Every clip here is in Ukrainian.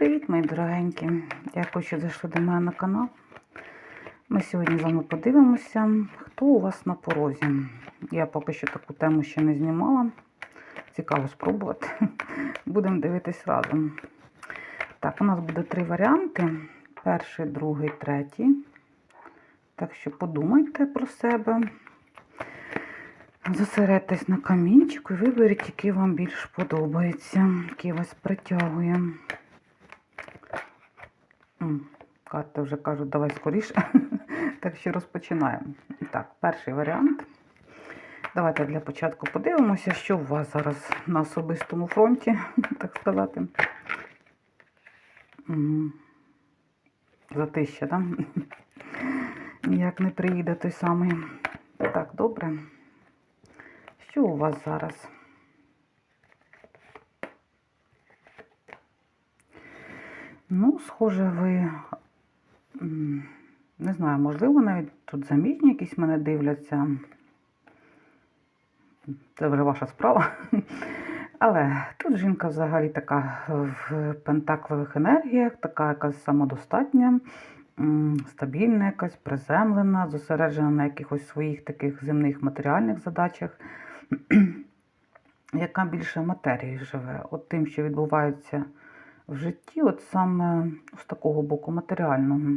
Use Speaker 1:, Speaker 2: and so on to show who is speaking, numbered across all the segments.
Speaker 1: Привіт, мої дорогенькі! Дякую, що зайшли до мене на канал. Ми сьогодні з вами подивимося, хто у вас на порозі. Я поки що таку тему ще не знімала. Цікаво спробувати. Будемо дивитись разом. Так, у нас буде три варіанти: перший, другий, третій. Так що подумайте про себе. Зосередьтесь на камінчику і виберіть, який вам більш подобається, який вас притягує. Карти вже кажуть, давай скоріше. Так що розпочинаємо. Так, перший варіант. Давайте для початку подивимося, що у вас зараз на особистому фронті, так сказати. Затища, так? Ніяк не приїде той самий. Так, добре. Що у вас зараз? Ну, схоже, ви, не знаю, можливо, навіть тут заміжні якісь мене дивляться. Це вже ваша справа. Але тут жінка взагалі така в пентаклових енергіях, така якась самодостатня, стабільна, якась приземлена, зосереджена на якихось своїх таких земних матеріальних задачах, яка більше матерії живе. От тим, що відбувається в житті, от саме з такого боку матеріального.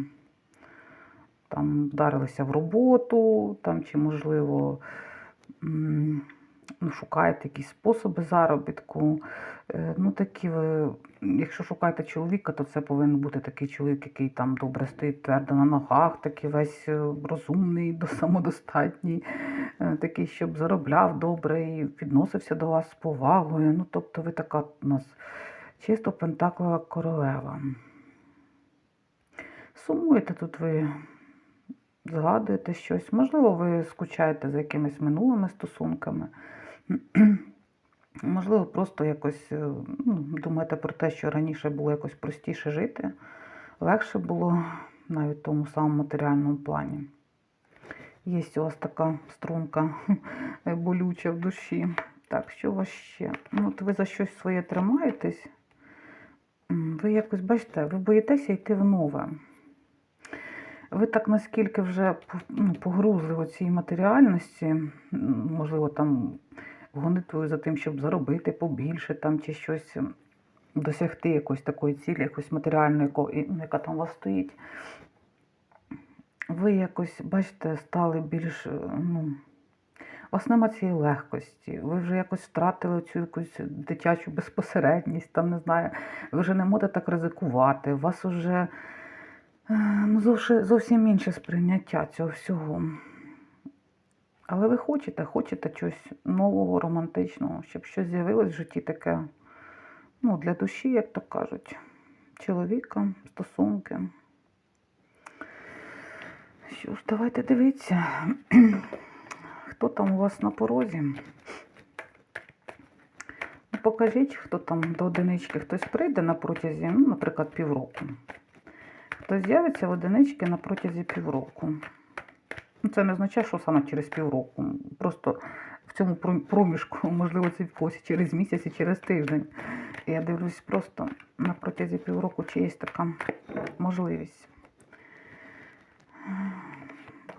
Speaker 1: Там вдарилися в роботу, там чи, можливо, ну, шукаєте якісь способи заробітку. Е, Ну, такі ви, якщо шукаєте чоловіка, то це повинен бути такий чоловік, який там добре стоїть твердо на ногах, такий весь е, розумний, самодостатній, е, такий, щоб заробляв добре і відносився до вас з повагою. Ну, тобто ви така у нас чисто пентаклова королева. Сумуєте тут ви, згадуєте щось. Можливо, ви скучаєте за якимись минулими стосунками. Можливо, просто якось е, ну, думаєте про те, що раніше було якось простіше жити, легше було навіть в тому самому матеріальному плані. Є у вас така струнка болюча в душі. Так, що у вас ще? Ну, от ви за щось своє тримаєтесь. Ви якось бачите, ви боїтеся йти в нове. Ви так наскільки вже ну, погрузли у цій матеріальності, можливо, там гонитвою за тим, щоб заробити побільше там чи щось досягти якоїсь такої цілі, якоїсь матеріальної, ну, яка там у вас стоїть. Ви якось, бачите, стали більш, е, ну, у вас нема цієї легкості, ви вже якось втратили цю якусь дитячу безпосередність, там не знаю, ви вже не можете так ризикувати, у вас вже е, ну, зовсім, інше сприйняття цього всього. Але ви хочете, хочете чогось нового, романтичного, щоб щось з'явилось в житті таке, ну, для душі, як то кажуть, чоловіка, стосунки. Що ж, давайте дивіться, хто там у вас на порозі. Ну, Покажіть, хто там до одинички, хтось прийде на протязі, ну, наприклад, півроку. Хтось з'явиться в одинички на протязі півроку. Ну, Це не означає, що саме через півроку. Просто в цьому проміжку, можливо, це когось через місяць і через тиждень. Я дивлюсь просто на протязі півроку, чи є така можливість.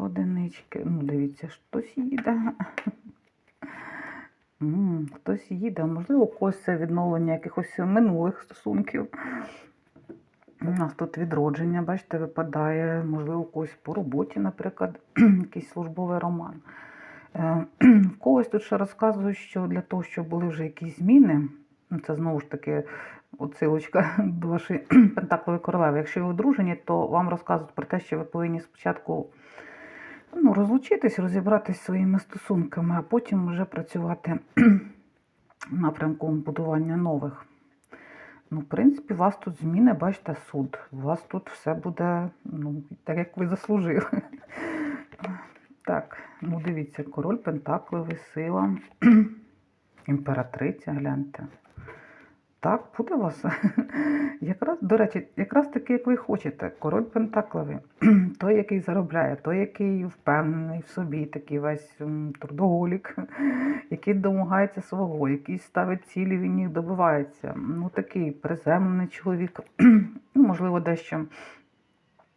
Speaker 1: Одинички. Ну, дивіться, хтось їде. Хтось їде, можливо, когось це відновлення якихось минулих стосунків. У нас тут відродження, бачите, випадає, можливо, когось по роботі, наприклад, якийсь службовий роман. Е, В когось тут ще розказують, що для того, щоб були вже якісь зміни, ну, це знову ж таки отсилочка до вашої пентаклової королеви. Якщо ви одружені, то вам розказують про те, що ви повинні спочатку ну, розлучитись, розібратись зі своїми стосунками, а потім вже працювати в напрямку будування нових. Ну, в принципі, у вас тут зміни, бачите, суд. У вас тут все буде, ну, так як ви заслужили. Так, ну дивіться, король Пентакловий, сила, імператриця, гляньте. Так, буде вас. Якраз, до речі, якраз таки, як ви хочете, король Пентакловий, той, який заробляє, той, який впевнений в собі, такий весь трудоголік, який домагається свого, який ставить цілі, він їх добивається. Ну, такий приземлений чоловік, ну, можливо, дещо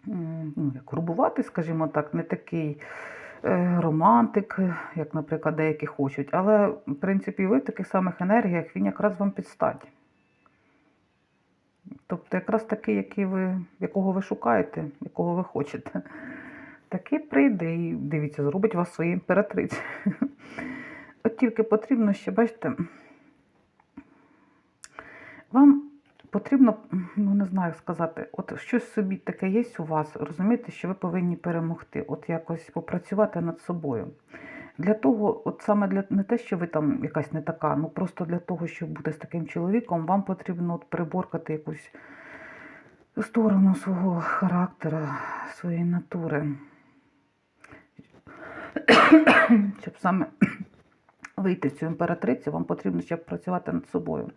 Speaker 1: ну, як грубувати, скажімо так, не такий е, романтик, як, наприклад, деякі хочуть. Але, в принципі, ви в таких самих енергіях, він якраз вам підстать. Тобто, якраз такий, який ви, якого ви шукаєте, якого ви хочете. Такий прийде і дивіться, зробить вас своєю імператрицею. От тільки потрібно ще, бачите, вам потрібно, ну не знаю як сказати, от щось собі таке є у вас, розумієте, що ви повинні перемогти, от якось попрацювати над собою. Для того, от саме для не те, що ви там якась не така, ну просто для того, щоб бути з таким чоловіком, вам потрібно от приборкати якусь сторону свого характера, своєї натури. Щоб саме вийти в цю імператрицю, вам потрібно ще працювати над собою.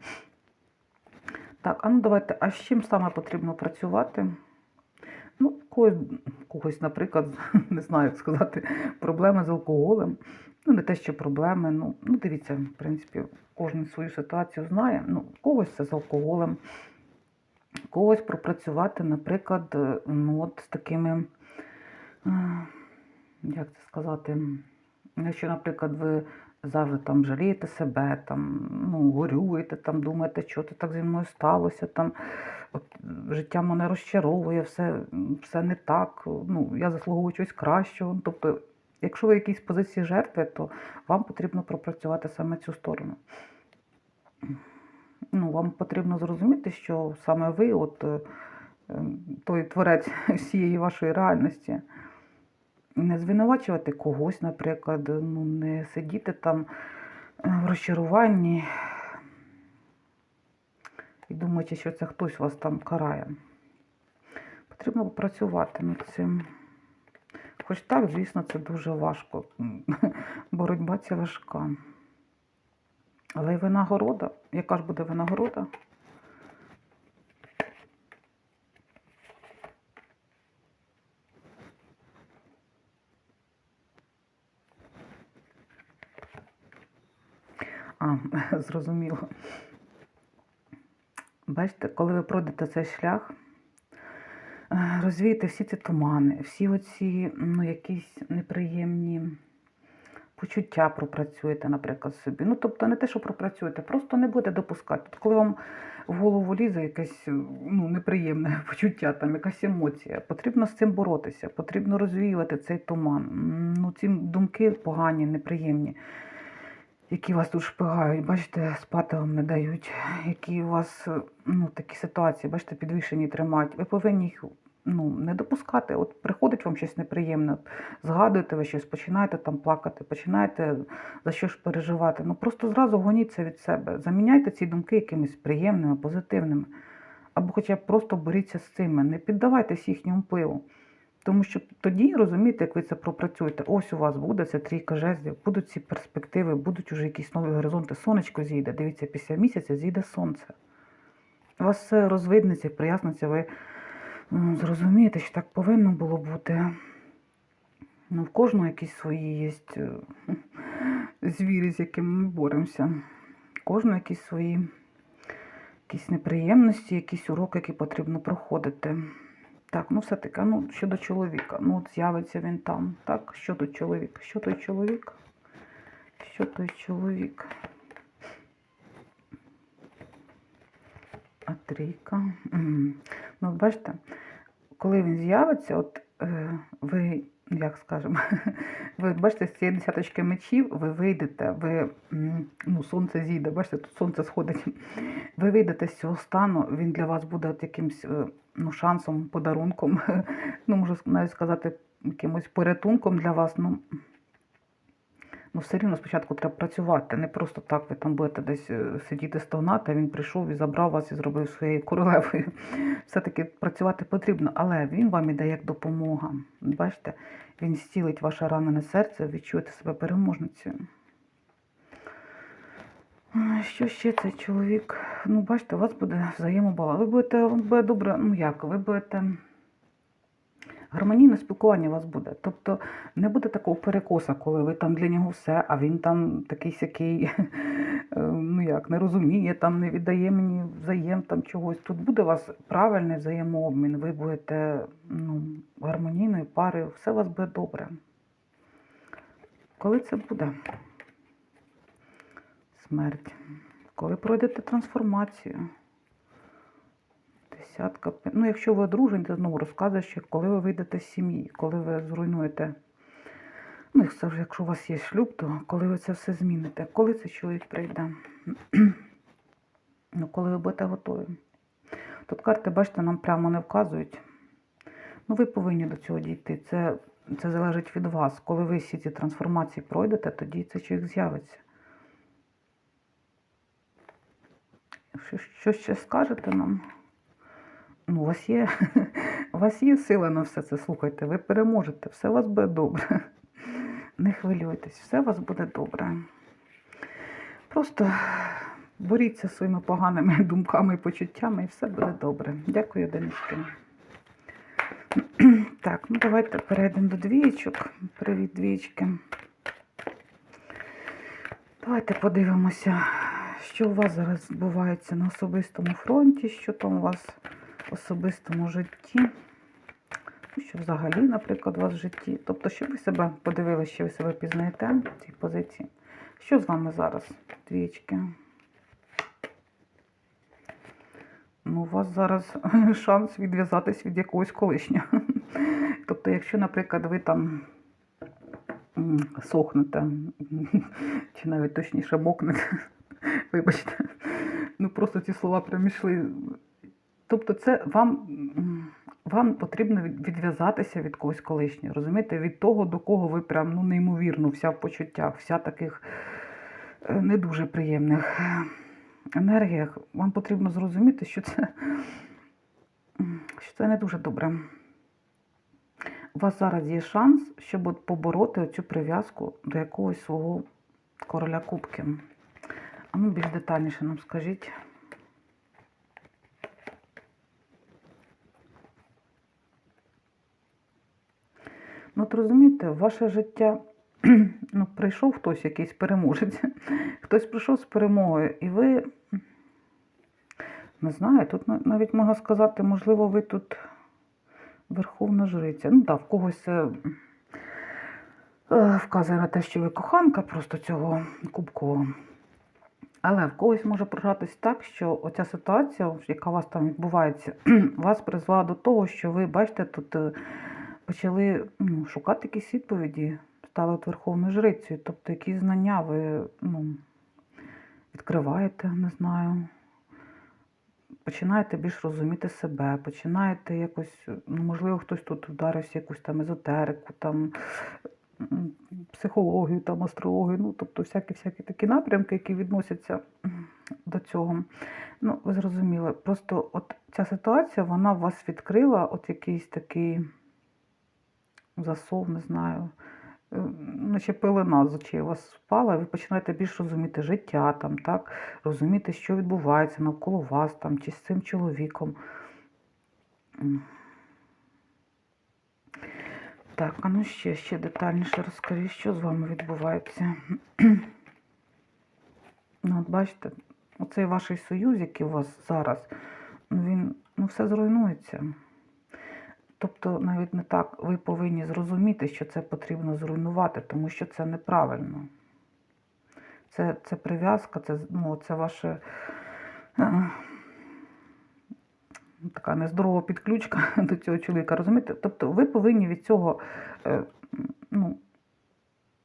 Speaker 1: Так, а ну давайте, а з чим саме потрібно працювати? Ну, когось, наприклад, не знаю, як сказати, проблеми з алкоголем. Ну, не те, що проблеми. Ну, ну дивіться, в принципі, кожен свою ситуацію знає. Ну, когось це з алкоголем, когось пропрацювати, наприклад, е, ну, от з такими, е, як це сказати, якщо, наприклад, ви завжди там жалієте себе, там, ну, горюєте, там, думаєте, що це так зі мною сталося, там, от, життя мене розчаровує, все, все не так, ну, я заслуговую чогось кращого. Тобто, якщо ви в якійсь позиції жертви, то вам потрібно пропрацювати саме цю сторону. Ну, вам потрібно зрозуміти, що саме ви, от е, той творець всієї вашої реальності, не звинувачувати когось, наприклад, ну, не сидіти там е, в розчаруванні і думаючи, що це хтось вас там карає. Потрібно попрацювати над цим. Хоч так, звісно, це дуже важко. Боротьба ця важка. Але й винагорода. Яка ж буде винагорода? А, зрозуміло. Бачите, коли ви пройдете цей шлях, е, розвієте всі ці тумани, всі оці ну, якісь неприємні почуття пропрацюєте, наприклад, собі. Ну, тобто не те, що пропрацюєте, просто не будете допускати. От коли вам в голову лізе якесь ну, неприємне почуття, там, якась емоція, потрібно з цим боротися, потрібно розвіювати цей туман. Ну, ці думки погані, неприємні які вас тут шпигають, бачите, спати вам не дають, які у вас ну, такі ситуації, бачите, підвішені тримають. Ви повинні їх ну, не допускати. От приходить вам щось неприємне, згадуєте ви щось, починаєте там плакати, починаєте за що ж переживати. Ну просто зразу гоніться від себе. Заміняйте ці думки якимись приємними, позитивними. Або хоча б просто боріться з цими, не піддавайтесь їхньому впливу. Тому що тоді, розумієте, як ви це пропрацюєте, ось у вас буде ця трійка жезлів, будуть ці перспективи, будуть уже якісь нові горизонти, сонечко зійде. Дивіться, після місяця зійде сонце. У вас все розвиднеться, проясниться, ви ну, зрозумієте, що так повинно було бути. Ну, в кожного якісь свої є е, звірі, з якими ми боремося. Кожного якісь свої якісь неприємності, якісь уроки, які потрібно проходити. Так, ну все-таки, ну, щодо чоловіка. Ну, от з'явиться він там. Так, що тут чоловік? Що той чоловік? Що той чоловік? А трійка. Ну, бачите, коли він з'явиться, от е, ви, як скажемо, ви бачите, з цієї десяточки мечів ви вийдете, ви, ну, сонце зійде, бачите, тут сонце сходить. Ви вийдете з цього стану, він для вас буде от якимсь е, ну, шансом, подарунком, ну, можу навіть сказати, якимось порятунком для вас. Ну, ну, все рівно спочатку треба працювати. Не просто так ви там будете десь е, сидіти стогнати, а він прийшов і забрав вас і зробив своєю королевою. Все-таки працювати потрібно, але він вам іде як допомога. Бачите, він зцілить ваше ранене серце, відчуєте себе переможницею. Що ще цей чоловік? Ну, бачите, у вас буде взаємобаланс. Ви будете, буде добре, ну як, ви будете. Гармонійне спілкування у вас буде. Тобто не буде такого перекоса, коли ви там для нього все, а він там такий сякий, ну як, не розуміє, там не віддає мені взаєм там чогось. Тут буде у вас правильний взаємообмін, ви будете ну, гармонійною парою, все у вас буде добре. Коли це буде? Смерть. Коли пройдете трансформацію. Десятка. Ну, якщо ви одружені, то знову розказує, що коли ви вийдете з сім'ї, коли ви зруйнуєте. Ну, якщо у вас є шлюб, то коли ви це все зміните, коли цей чоловік прийде? ну, коли ви будете готові. Тут карти, бачите, нам прямо не вказують. Ну, ви повинні до цього дійти. Це, це залежить від вас. Коли ви всі ці трансформації пройдете, тоді цей чоловік з'явиться. Що, що ще скажете нам? Ну, у вас є, у вас є сила на все це. Слухайте, ви переможете, все у вас буде добре. Не хвилюйтесь, все у вас буде добре. Просто боріться своїми поганими думками і почуттями, і все буде добре. Дякую, Дениске. Так, ну давайте перейдемо до двієчок. Привіт, двієчки. Давайте подивимося, що у вас зараз відбувається на особистому фронті, що там у вас в особистому житті. Ну, що взагалі, наприклад, у вас в житті. Тобто, щоб ви себе подивилися, що ви себе пізнаєте в цій позиції. Що з вами зараз, двічки? Ну, у вас зараз шанс відв'язатись від якогось колишнього. Тобто, якщо, наприклад, ви там сохнете, чи навіть точніше мокнете, вибачте, ну просто ці слова прям йшли. Тобто, це вам, вам потрібно відв'язатися від когось колишнього, розумієте, від того, до кого ви прям ну, неймовірно, вся в почуттях, вся таких е, не дуже приємних енергіях. Вам потрібно зрозуміти, що це, що це не дуже добре. У вас зараз є шанс, щоб от побороти цю прив'язку до якогось свого короля кубки. А ну більш детальніше нам скажіть. Ну, от розумієте, в ваше життя ну, прийшов хтось, якийсь переможець, хтось прийшов з перемогою, і ви, не знаю, тут навіть можна сказати, можливо, ви тут верховна жриця. Ну так, в когось е, вказує на те, що ви коханка просто цього кубкового. Але в когось може програтись так, що оця ситуація, яка у вас там відбувається, вас призвела до того, що ви, бачите, тут е, почали ну, шукати якісь відповіді, стали от верховною жрицею. Тобто якісь знання ви ну, відкриваєте, не знаю. Починаєте більш розуміти себе, починаєте якось, ну, можливо, хтось тут вдарився якусь там езотерику, там психологію, там астрологію, ну, тобто всякі-всякі такі напрямки, які відносяться до цього. Ну, ви зрозуміли, просто от ця ситуація, вона вас відкрила от якийсь такий засов, не знаю, е, наче пелена з очей вас спала, і ви починаєте більш розуміти життя, там, так, розуміти, що відбувається навколо вас, там, чи з цим чоловіком. Так, а ну ще, ще детальніше розкажіть, що з вами відбувається. ну, от бачите, оцей ваш союз, який у вас зараз, ну, він ну, все зруйнується. Тобто, навіть не так, ви повинні зрозуміти, що це потрібно зруйнувати, тому що це неправильно. Це, це прив'язка, це, ну, це ваше така нездорова підключка до цього чоловіка, розумієте? Тобто ви повинні від цього е, ну,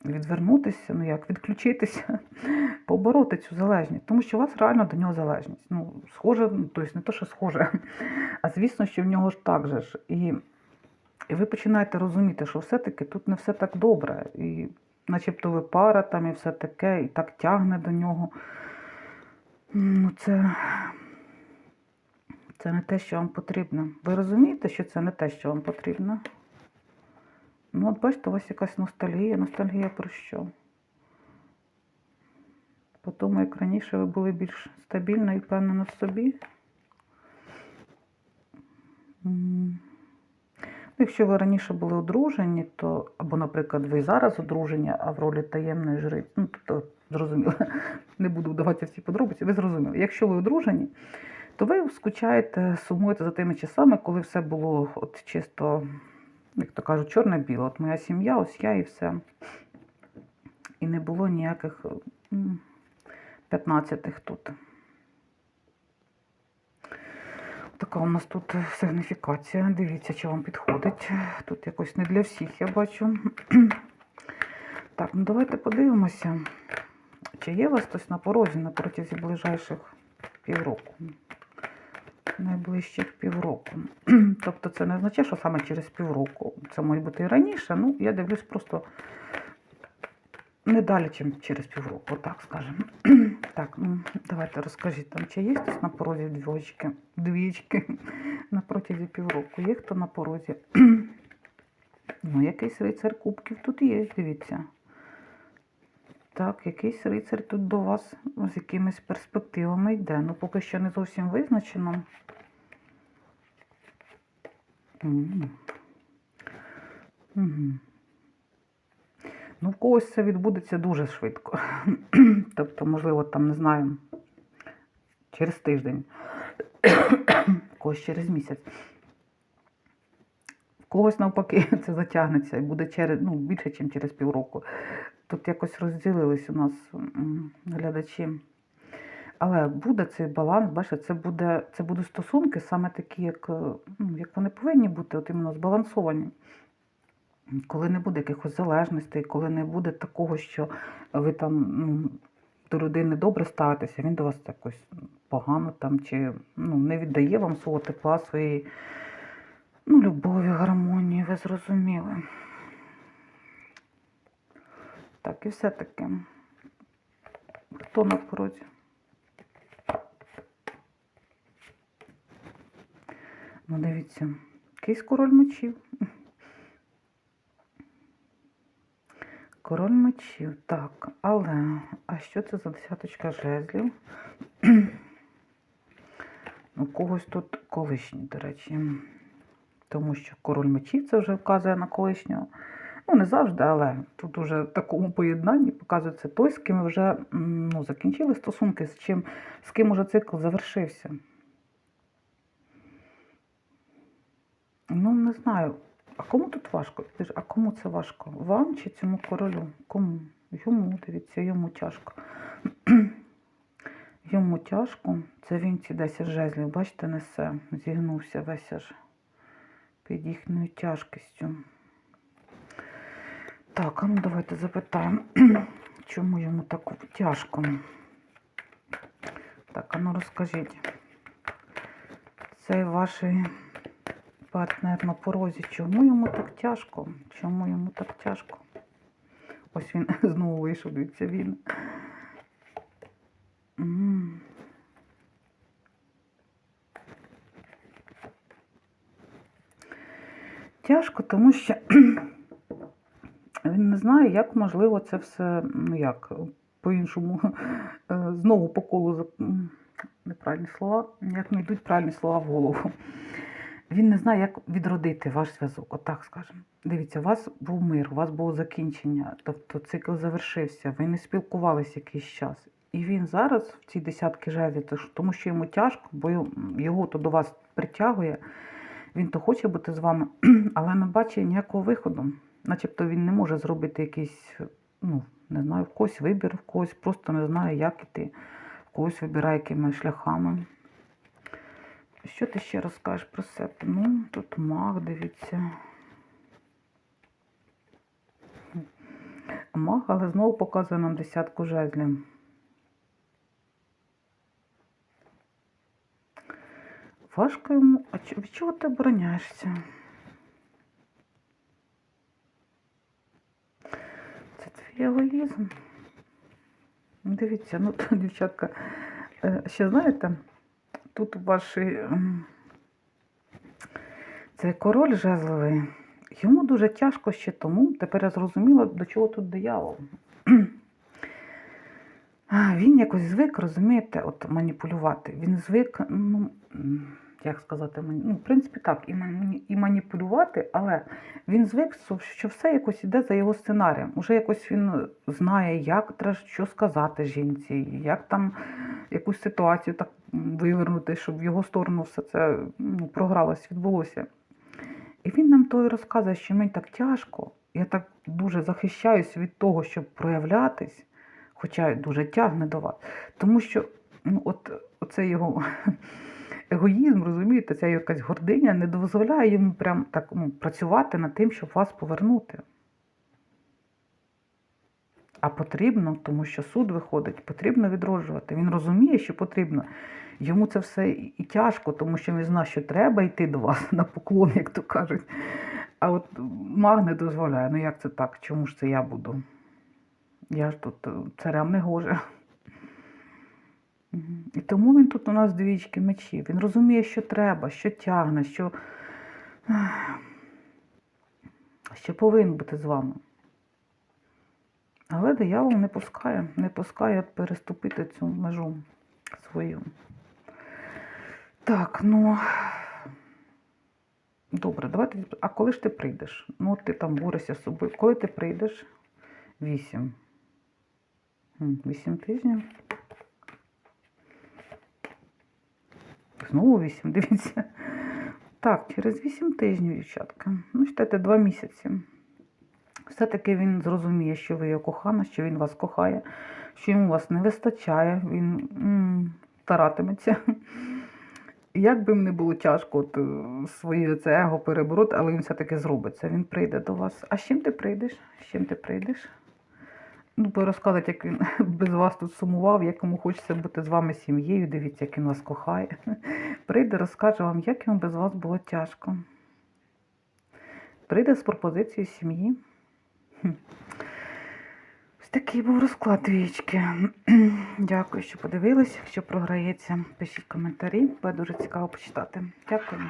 Speaker 1: відвернутися, ну як, відключитися, побороти цю залежність, тому що у вас реально до нього залежність. Ну, схоже, ну, тобто не то, що схоже, а звісно, що в нього ж так же ж. І, і ви починаєте розуміти, що все-таки тут не все так добре. І начебто ви пара там і все таке, і так тягне до нього. Ну, це, це не те, що вам потрібно. Ви розумієте, що це не те, що вам потрібно? Ну, от бачите, у вас якась ностальгія. Ностальгія про що? По тому, як раніше ви були більш стабільна і впевнена в собі. Ну, Якщо ви раніше були одружені, то, або, наприклад, ви зараз одружені, а в ролі таємної жриці, ну, тобто, зрозуміло, не буду вдаватися в ці подробиці, ви зрозуміли. Якщо ви одружені, то ви скучаєте, сумуєте за тими часами, коли все було от чисто, як то кажуть, чорне-біле. От моя сім'я, ось я і все. І не було ніяких 15-х тут. Така у нас тут сигніфікація. Дивіться, чи вам підходить. Тут якось не для всіх, я бачу. Так, ну давайте подивимося, чи є у вас хтось на порозі на протязі ближайших півроку. Найближчих півроку. Тобто це не означає, що саме через півроку. Це може бути і раніше. Ну, я дивлюсь просто не далі, ніж через півроку, так скажемо. Так, ну, давайте розкажіть, там, чи є хтось на порозі двічки, двічки на протязі півроку? Є хто на порозі? Ну, якийсь рицар кубків тут є, дивіться. Так, якийсь рицар тут до вас з якимись перспективами йде. Ну, поки що не зовсім визначено. Ну, в когось це відбудеться дуже швидко. тобто, можливо, там, не знаю, через тиждень, в когось через місяць. В когось навпаки це затягнеться і буде через, ну, більше, ніж через півроку. Тут якось розділились у нас глядачі. Але буде цей баланс, бачите, це буде, це будуть стосунки саме такі, як, е, ну, як вони повинні бути, от іменно збалансовані. Коли не буде якихось залежностей, коли не буде такого, що ви там ну, до людини добре ставитеся, він до вас якось погано там, чи ну, не віддає вам свого тепла, своєї ну, любові, гармонії, ви зрозуміли. Так, і все-таки. Хто на порозі? Ну, дивіться, якийсь король мечів. Король мечів, так, але, а що це за десяточка жезлів? У когось тут колишній, до речі. Тому що король мечів це вже вказує на колишнього. Ну, не завжди, але тут уже в такому поєднанні показується той, з ким вже ну, закінчили стосунки, з, чим, з ким уже цикл завершився. Ну, не знаю. А кому тут важко? А кому це важко? Вам чи цьому королю? Кому? Йому, дивіться, йому тяжко. йому тяжко. Це він ці 10 жезлів, бачите, несе. Зігнувся весь аж під їхньою тяжкістю. Так, а ну давайте запитаємо, чому йому так тяжко. Так, а ну розкажіть. Цей ваш партнер на порозі, чому йому так тяжко? Чому йому так тяжко? Ось він знову вийшов, дивіться, він. Тяжко, тому що він не знає, як можливо це все, ну як, по-іншому, е, знову по колу неправильні слова, як не йдуть правильні слова в голову. Він не знає, як відродити ваш зв'язок, отак скажемо. Дивіться, у вас був мир, у вас було закінчення, тобто цикл завершився, ви не спілкувалися якийсь час. І він зараз в цій десятки жезлів, тому що йому тяжко, бо його то до вас притягує, він то хоче бути з вами, але не бачить ніякого виходу. Начебто він не може зробити якийсь, ну, не знаю, в когось вибір, в когось просто не знає, як іти, в когось вибирає якими шляхами. Що ти ще розкажеш про себе? Ну, тут маг, дивіться. Маг, але знову показує нам десятку жезлів. Важко йому. А від чого ти обороняєшся? Ну, Дивіться, ну то, дівчатка, е, ще знаєте, тут ваші. ем, Це король жезловий. Йому дуже тяжко ще тому. Тепер я зрозуміла, до чого тут диявол. Він якось звик, розумієте, от маніпулювати. Він звик, ну, як сказати, мані- ну, в принципі, так, і, і маніпулювати, але він звик, що- все якось іде за його сценарієм. Уже якось він знає, як треба що сказати жінці, як там якусь ситуацію так вивернути, щоб в його сторону все це ну, програлось, відбулося. І він нам то і розказує, що мені так тяжко. Я так дуже захищаюся від того, щоб проявлятись, хоча дуже тягне до вас. Тому що ну, от, оцей його егоїзм, розумієте, ця якась гординя не дозволяє йому прям так ну, працювати над тим, щоб вас повернути. А потрібно, тому що суд виходить, потрібно відроджувати. Він розуміє, що потрібно. Йому це все і тяжко, тому що він знає, що треба йти до вас на поклон, як то кажуть. А от маг не дозволяє. Ну як це так? Чому ж це я буду? Я ж тут е, царям не гоже. І тому він тут у нас двічки мечів. Він розуміє, що треба, що тягне, що, що повинен бути з вами. Але диявол не пускає, не пускає переступити цю межу свою. Так, ну. Добре, давайте. А коли ж ти прийдеш? Ну, ти там борешся з собою. Коли ти прийдеш? Вісім. Вісім тижнів. Знову вісім, дивіться. Так, через вісім тижнів, дівчатка. Ну, читайте, два місяці. Все-таки він зрозуміє, що ви його кохана, що він вас кохає, що йому вас не вистачає, він м, старатиметься. Як би мені було тяжко от, своє це его перебороти, але він все-таки зробиться. Він прийде до вас. А з чим ти прийдеш? З чим ти прийдеш? Ну, розказати, як він без вас тут сумував, як йому хочеться бути з вами сім'єю. Дивіться, як він вас кохає. Прийде, розкаже вам, як йому без вас було тяжко. Прийде з пропозицією сім'ї. Ось такий був розклад двічки. Дякую, що подивилися. Якщо програється, пишіть коментарі. Буде дуже цікаво почитати. Дякую.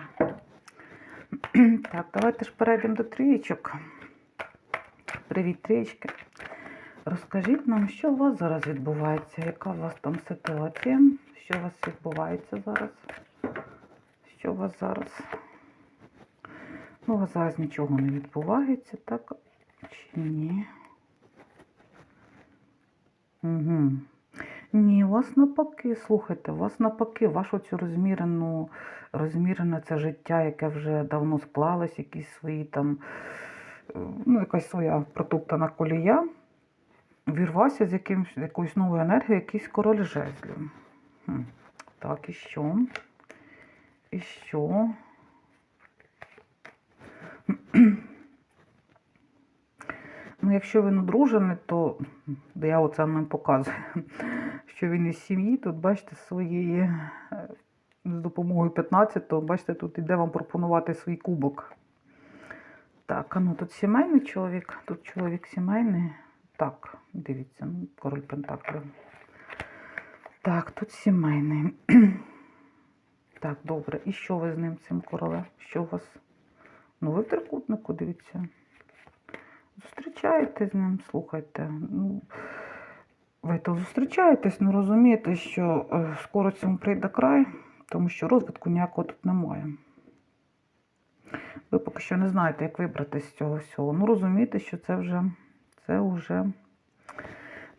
Speaker 1: Так, давайте ж перейдемо до трієчок. Привіт, трієчки. Розкажіть нам, що у вас зараз відбувається? Яка у вас там ситуація? Що у вас відбувається зараз? Що у вас зараз? Ну, у вас зараз нічого не відбувається, так? Чи ні? Угу. Ні, у вас навпаки, слухайте, у вас навпаки, вашу цю розмірену, розмірене це життя, яке вже давно склалось, якісь свої там, е, ну, якась своя протоптана колія, вірвався з якимсь, якоюсь новою енергією, якийсь король жезлів. Хм. Так, і що? І що? Ну, якщо він одружений, то я оце нам показую, що він із сім'ї, тут, бачите, своєї е, з допомогою 15-го, бачите, тут іде вам пропонувати свій кубок. Так, а ну тут сімейний чоловік, тут чоловік сімейний. Так, дивіться, ну, король Пентаклів. Так, тут сімейний. Так, добре. І що ви з ним, цим королем? Що у вас? Ну, ви в трикутнику, дивіться. Зустрічаєтесь з ним, слухайте. Ну, ви то зустрічаєтесь, ну розумієте, що е, скоро цьому прийде край, тому що розвитку ніякого тут немає. Ви поки що не знаєте, як вибрати з цього всього. Ну, розумієте, що це вже, це вже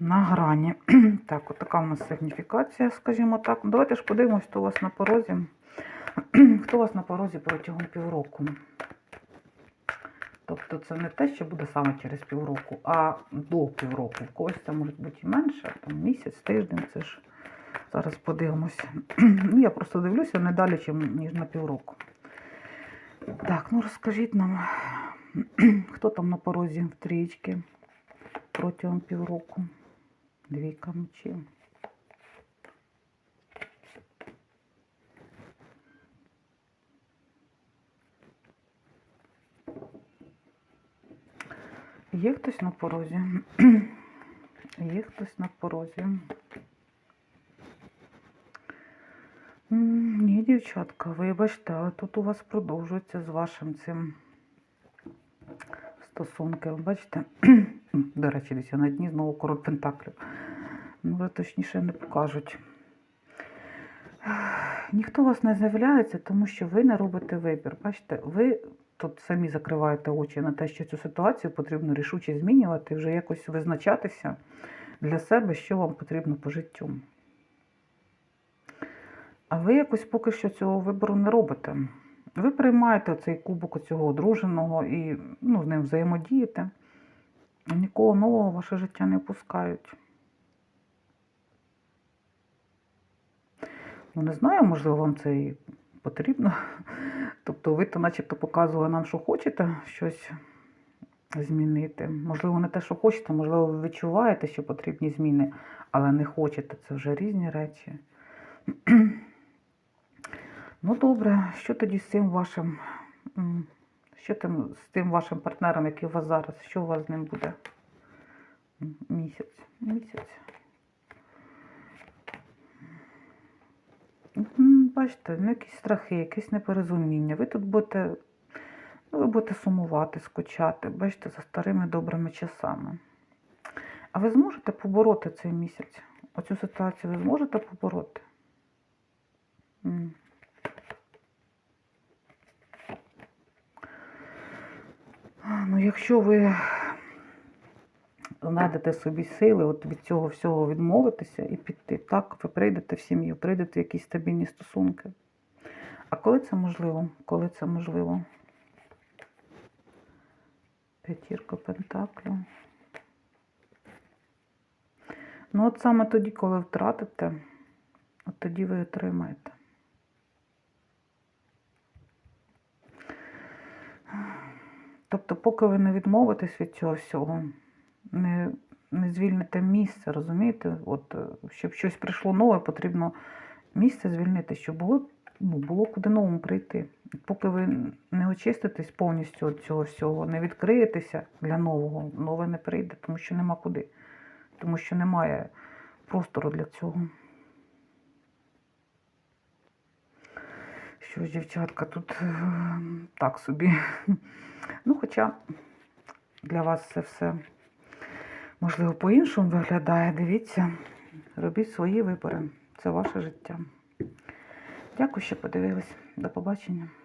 Speaker 1: на грані. Так, от така у нас сигніфікація, скажімо так. Давайте ж подивимось, хто у вас на порозі. Хто у вас на порозі протягом півроку. Тобто це не те, що буде саме через півроку, а до півроку. В когось це може бути і менше, там місяць, тиждень, це ж зараз подивимося. Ну, я просто дивлюся не далі, ніж на півроку. Так, ну розкажіть нам, хто там на порозі в трієчки протягом півроку? Двійка мечів. Є хтось на порозі? Є хтось на порозі? Ні, дівчатка, вибачте, але тут у вас продовжується з вашим цим стосунки. Бачите? До речі, десь на дні знову король Пентаклів. Ну, вже точніше не покажуть. Ніхто вас не з'являється, тому що ви не робите вибір. Бачите, ви тут самі закриваєте очі на те, що цю ситуацію потрібно рішуче змінювати, вже якось визначатися для себе, що вам потрібно по життю. А ви якось поки що цього вибору не робите. Ви приймаєте цей кубок цього одруженого і ну, з ним взаємодієте. Нікого нового в ваше життя не пускають. Ну, не знаю, можливо, вам це і потрібно. Тобто ви то начебто показували нам, що хочете щось змінити. Можливо, не те, що хочете, можливо, ви відчуваєте, що потрібні зміни, але не хочете. Це вже різні речі. Ну, добре, що тоді з цим вашим, що там з тим вашим партнером, який у вас зараз, що у вас з ним буде? Місяць. Місяць. Бачите, ну, якісь страхи, якісь непорозуміння. Ви тут будете, ну, ви будете сумувати, скучати, бачите, за старими добрими часами. А ви зможете побороти цей місяць? Оцю ситуацію ви зможете побороти? Ну, якщо ви знайдете собі сили от від цього всього відмовитися і піти, так, ви прийдете в сім'ю, прийдете в якісь стабільні стосунки. А коли це можливо? Коли це можливо? П'ятірка Пентаклів. Ну, от саме тоді, коли втратите, от тоді ви отримаєте. Тобто, поки ви не відмовитесь від цього всього, не, не звільните місце, розумієте? От, е, щоб щось прийшло нове, потрібно місце звільнити, щоб було, ну, було куди новому прийти. Поки ви не очиститесь повністю від цього всього, не відкриєтеся для нового, нове не прийде, тому що нема куди. Тому що немає простору для цього. Що ж, дівчатка, тут е, так собі. Ну, хоча для вас це все можливо по-іншому виглядає. Дивіться, робіть свої вибори. Це ваше життя. Дякую, що подивились. До побачення.